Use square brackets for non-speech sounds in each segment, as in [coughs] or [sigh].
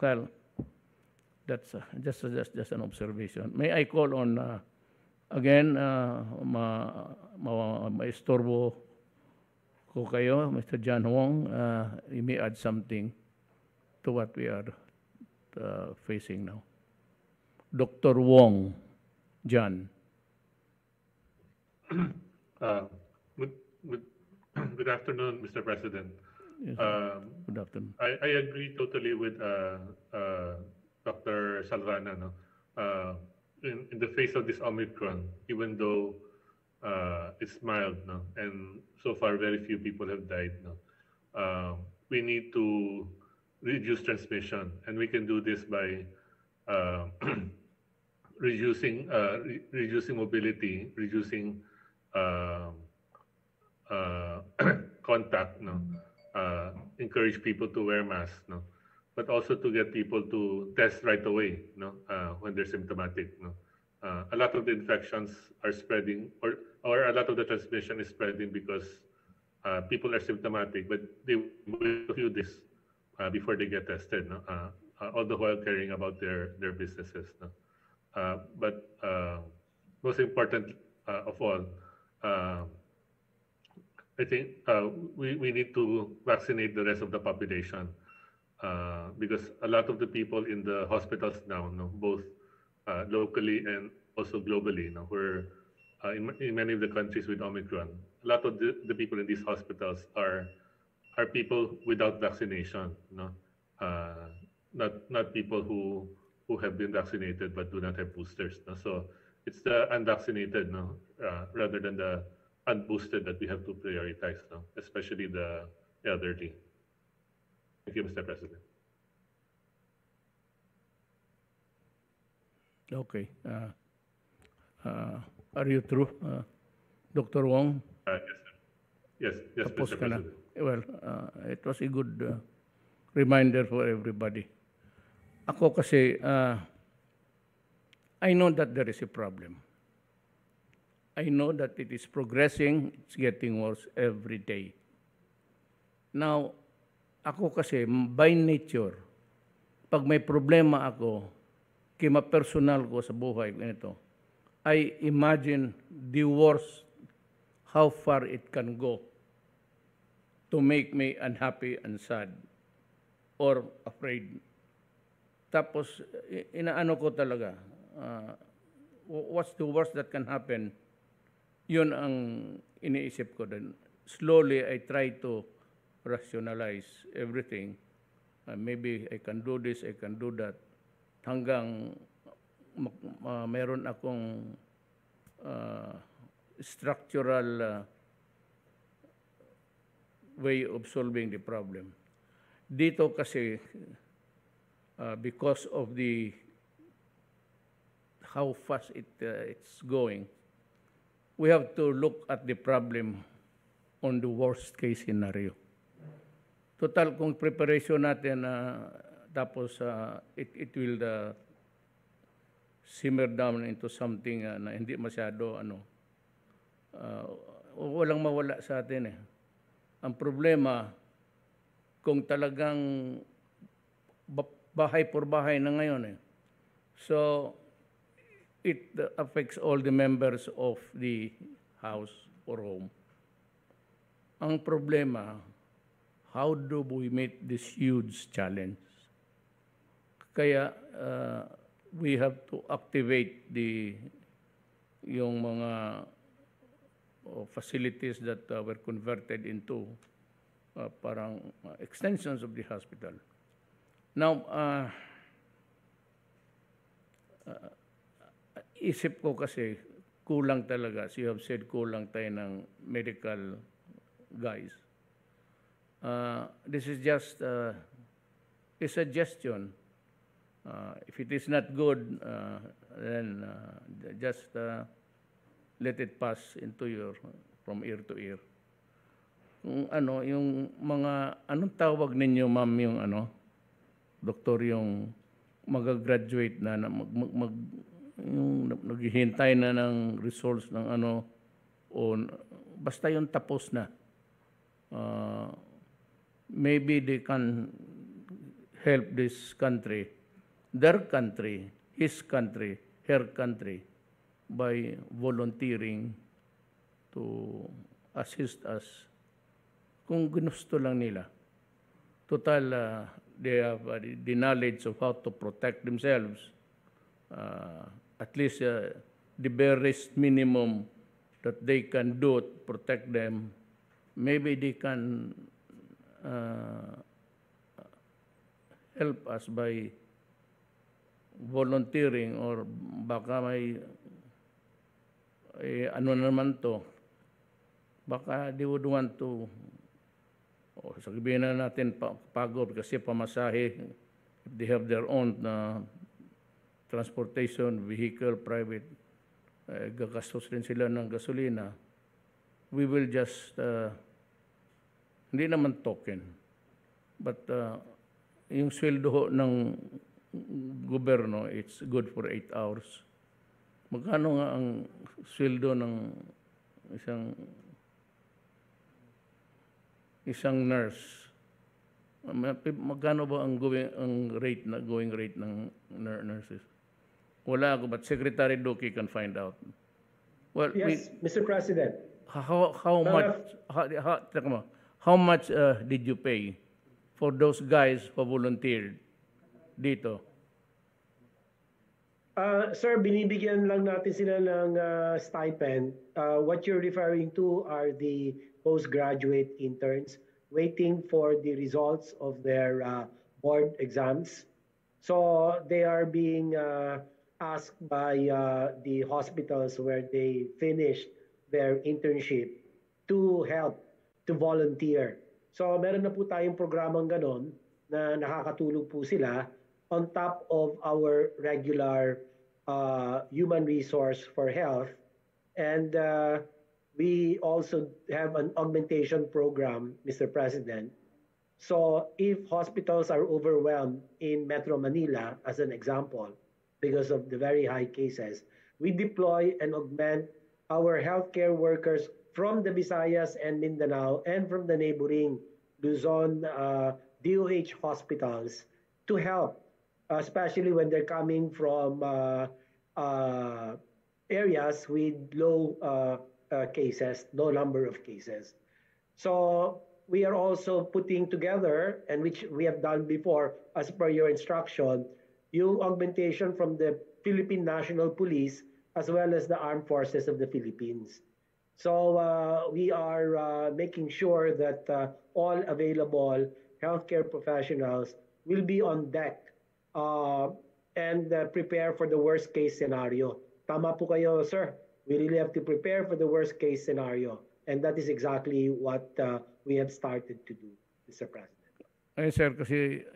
Well, that's uh, just, just just an observation. May I call on uh, again uh, ma, ma, maistorbo ko kayo, Mr. John Wong. Uh, you may add something to what we are uh, facing now. Dr. Wong, John. Uh, Good good [coughs] good afternoon, Mr. President. Yes, Um, Good afternoon. I I agree totally with uh, uh, Dr. Salvana. No? Uh, In in the face of this Omicron, even though uh, it's mild, no? and so far very few people have died, no? Uh, we need to reduce transmission, and we can do this by uh, [clears throat] reducing uh, re- reducing mobility, reducing um, uh, [clears throat] contact, no, uh, encourage people to wear masks, no, but also to get people to test right away, no, uh, when they're symptomatic, no. Uh, a lot of the infections are spreading, or or a lot of the transmission is spreading because uh, people are symptomatic, but they will do this uh, before they get tested, no, uh, all the while caring about their their businesses, no. But most important of all, I think uh, we, we need to vaccinate the rest of the population uh, because a lot of the people in the hospitals now, no, both uh, locally and also globally, no, where uh, in, in many of the countries with Omicron, a lot of the, the people in these hospitals are are people without vaccination, no, uh, not not people who who have been vaccinated but do not have boosters. No? So it's the unvaccinated, no, uh, rather than the unboosted that we have to prioritize, no? especially the elderly. Thank you, Mr. President. Okay. Uh, uh, are you through, uh, Dr. Wong? Uh, yes, sir. Yes, yes, Tapos Mr. na. President. Well, uh, it was a good uh, reminder for everybody. Ako kasi, uh, I know that there is a problem. I know that it is progressing, it's getting worse every day. Now, ako kasi, by nature, pag may problema ako, kima personal ko sa buhay ganito, I imagine the worst, how far it can go to make me unhappy and sad or afraid. Tapos, inaano ko talaga, uh, wh- what's the worst that can happen? Yun ang iniisip ko din. Slowly, I try to rationalize everything. Uh, maybe I can do this, I can do that. Hanggang uh, meron akong uh, structural uh, way of solving the problem. Dito kasi, uh, because of the how fast it uh, it's going, we have to look at the problem on the worst case scenario. Total kung preparation natin uh, tapos uh, it it will uh, simmer down into something uh, na hindi masyado ano uh, walang mawala sa atin eh. Ang problema kung talagang ba- bahay por bahay na ngayon eh. So it affects all the members of the house or home. Ang problema, how do we meet this huge challenge? Kaya uh, we have to activate the yung mga uh, facilities that uh, were converted into uh, parang uh, extensions of the hospital. Now, uh, uh, isip ko kasi kulang talaga, as you have said, kulang tayo ng medical guys. Uh, this is just uh, a suggestion. Uh, if it is not good, uh, then uh, just uh, let it pass into your from ear to ear. Kung ano, yung mga anong tawag ninyo, ma'am, yung ano, doktor yung mag-graduate na, na mag, mag, mag- yung nag- naghihintay na ng results ng ano o basta yung tapos na. Uh, maybe they can help this country, their country, his country, her country, by volunteering to assist us kung ginusto lang nila. Total, uh, they have uh, the knowledge of how to protect themselves. Uh, at least uh, the barest minimum that they can do to protect them, maybe they can uh, help us by volunteering or baka may eh, ano naman to, baka they would want to o sabihin na natin pa, pagod kasi pamasahe if they have their own na transportation vehicle private eh, gagastos rin sila ng gasolina we will just uh, hindi naman token but uh, yung sweldo ng gobyerno it's good for 8 hours magkano nga ang sweldo ng isang isang nurse, ma- magkano ba ang going ang rate na going rate ng nur- nurses? Wala ako, but Secretary Duque can find out. Well, Yes, Mr. President. we, how how much how, how, mo, how much uh, did you pay for those guys who volunteered dito? Uh, sir, binibigyan lang natin sila ng uh, stipend. Uh, what you're referring to are the postgraduate interns waiting for the results of their uh, board exams. So they are being uh, asked by uh, the hospitals where they finished their internship to help, to volunteer. So meron na po tayong programang ganon na nakakatulong po sila on top of our regular uh, human resource for health. And uh, we also have an augmentation program, Mr. President. So if hospitals are overwhelmed in Metro Manila, as an example, because of the very high cases, we deploy and augment our healthcare workers from the Visayas and Mindanao and from the neighboring Luzon uh, DOH hospitals to help, especially when they're coming from uh, uh, areas with low uh, uh, cases, low number of cases. So we are also putting together, and which we have done before, as per your instruction, yung augmentation from the Philippine National Police as well as the Armed Forces of the Philippines. So uh, we are uh, making sure that uh, all available healthcare professionals will be on deck uh, and uh, prepare for the worst case scenario. Tama po kayo, sir. We really have to prepare for the worst case scenario. And that is exactly what uh, we have started to do, Mr. President. Ay, sir, kasi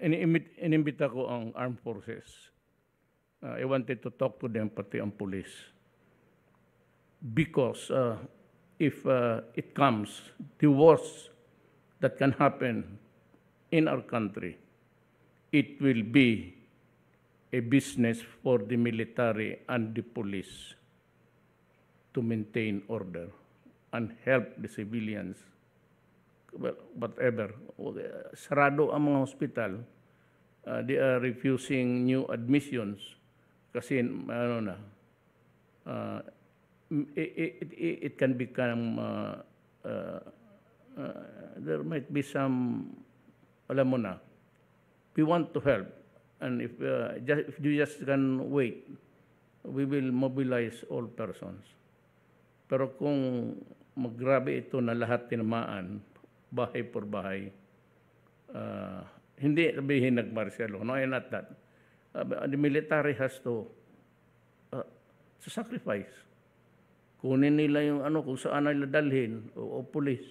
inimbita ko ang armed forces. Uh, I wanted to talk to them, pati ang police. Because uh, if uh, it comes, the worst that can happen in our country, it will be a business for the military and the police to maintain order and help the civilians whatever. Sarado ang mga hospital. Uh, they are refusing new admissions kasi ano na, uh, it, it, it, it can become, uh, uh, uh, there might be some, alam mo na, we want to help. And if, uh, just, if you just can wait, we will mobilize all persons. Pero kung maggrabe ito na lahat tinamaan, bahay por bahay, uh, hindi sabihin nag-martial law. No, I'm not that. Uh, the military has to uh, sacrifice. Kunin nila yung ano, kung saan nila dalhin, o, o police.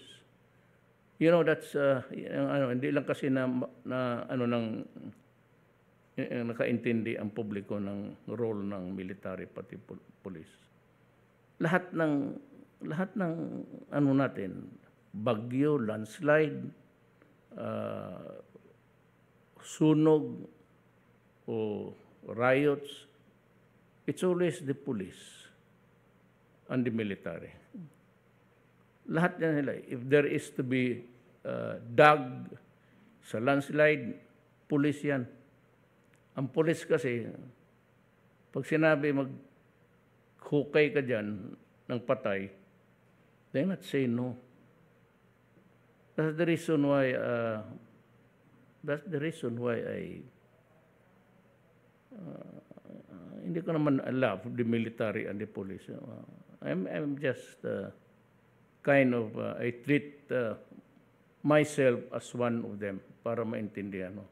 You know, that's, uh, ano, hindi lang kasi na, na ano, ng, nakaintindi ang publiko ng role ng military pati pol- police. Lahat ng lahat ng ano natin, bagyo, landslide, uh, sunog o riots, it's always the police and the military. Lahat yan nila. If there is to be uh, dug sa landslide, pulis yan. Ang pulis kasi, pag sinabi mag hukay ka dyan ng patay, they not say no. That's the reason why, uh, that's the reason why I, uh, hindi ko naman love the military and the police. Uh, I'm, I'm just uh, kind of, uh, I treat uh, myself as one of them para maintindihan. No?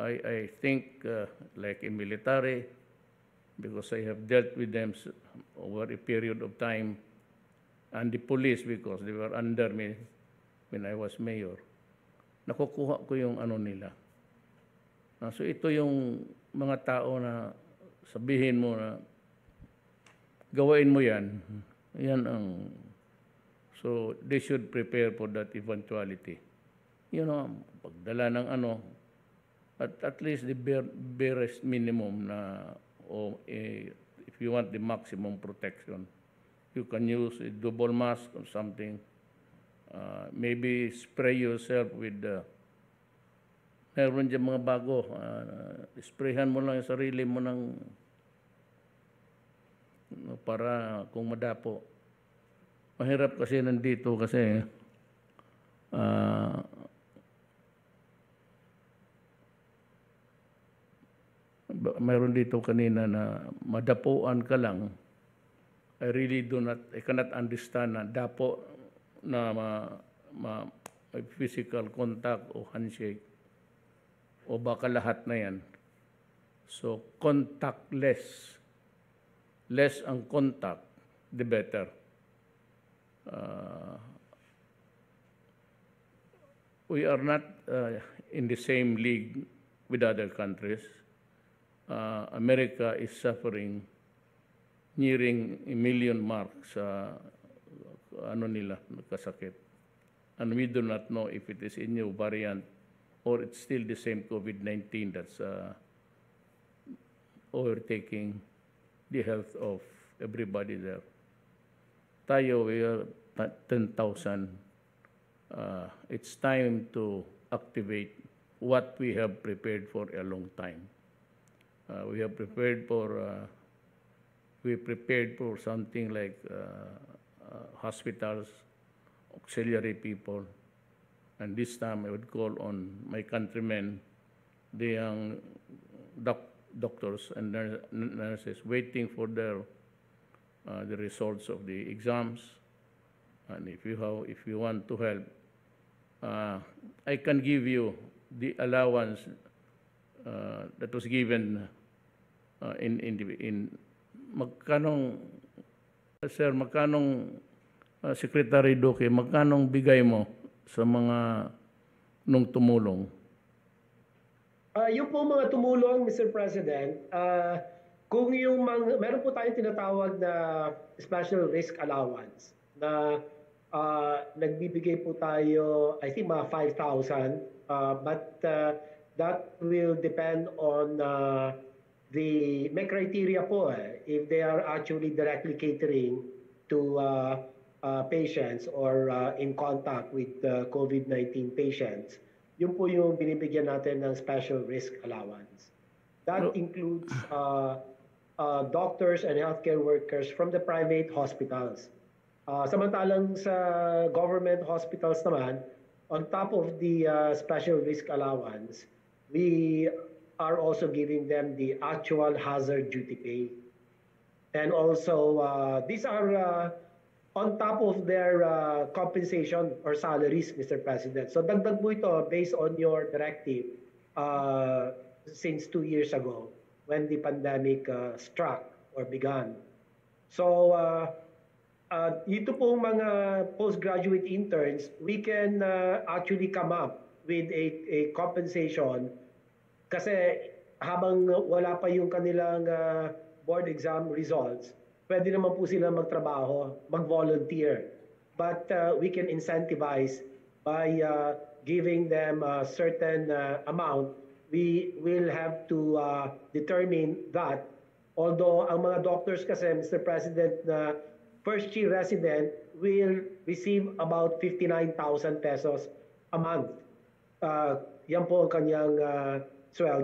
I, I think uh, like in military, because I have dealt with them over a period of time, and the police because they were under me when I was mayor. Nakukuha ko yung ano nila. Ah, so ito yung mga tao na sabihin mo na gawain mo yan. Yan ang so they should prepare for that eventuality. You know, pagdala ng ano at at least the bare, barest minimum na o eh, if you want the maximum protection you can use a double mask or something Uh, maybe spray yourself with the meron dyan mga bago. Uh, sprayhan mo lang yung sarili mo ng no, para kung madapo. Mahirap kasi nandito kasi Ba- mayroon dito kanina na madapuan ka lang, I really do not, I cannot understand na dapo na ma, ma, physical contact o handshake o baka lahat na yan. So, contactless. Less ang contact, the better. Uh, we are not uh, in the same league with other countries. Uh, America is suffering nearing a million mark sa ano nila nagkasakit. And we do not know if it is a new variant or it's still the same COVID-19 that's uh, overtaking the health of everybody there. Tayo, we are ta- 10,000. Uh, it's time to activate what we have prepared for a long time. Uh, we have prepared for, uh, we prepared for something like uh, hospitals, auxiliary people. And this time I would call on my countrymen, the young doc- doctors and nurses waiting for their, uh, the results of the exams. And if you have, if you want to help, uh, I can give you the allowance uh, that was given uh, in in in magkanong sir magkanong uh, secretary Duque magkanong bigay mo sa mga nung tumulong Ah, yung po mga tumulong, Mr. President, ah, kung yung mga, meron po tayong tinatawag na special risk allowance na ah, nagbibigay po tayo, I think mga 5,000, ah, but ah, that will depend on ah, the, may criteria po eh, if they are actually directly catering to ah, ah, patients or ah, in contact with ah, COVID-19 patients yun po yung binibigyan natin ng special risk allowance. That includes uh, uh, doctors and healthcare workers from the private hospitals. Uh, samantalang sa government hospitals naman, on top of the uh, special risk allowance, we are also giving them the actual hazard duty pay. And also, uh, these are uh, on top of their uh, compensation or salaries, Mr. President. So dagdag po ito based on your directive uh, since two years ago when the pandemic uh, struck or began. So uh, uh, ito pong mga postgraduate interns, we can uh, actually come up with a, a compensation kasi habang wala pa yung kanilang uh, board exam results, pwede naman po sila magtrabaho, mag-volunteer. But uh, we can incentivize by uh, giving them a certain uh, amount. We will have to uh, determine that. Although ang mga doctors kasi, Mr. President, na first year resident will receive about 59,000 pesos a month. Uh, yan po ang kanyang uh, sweldo.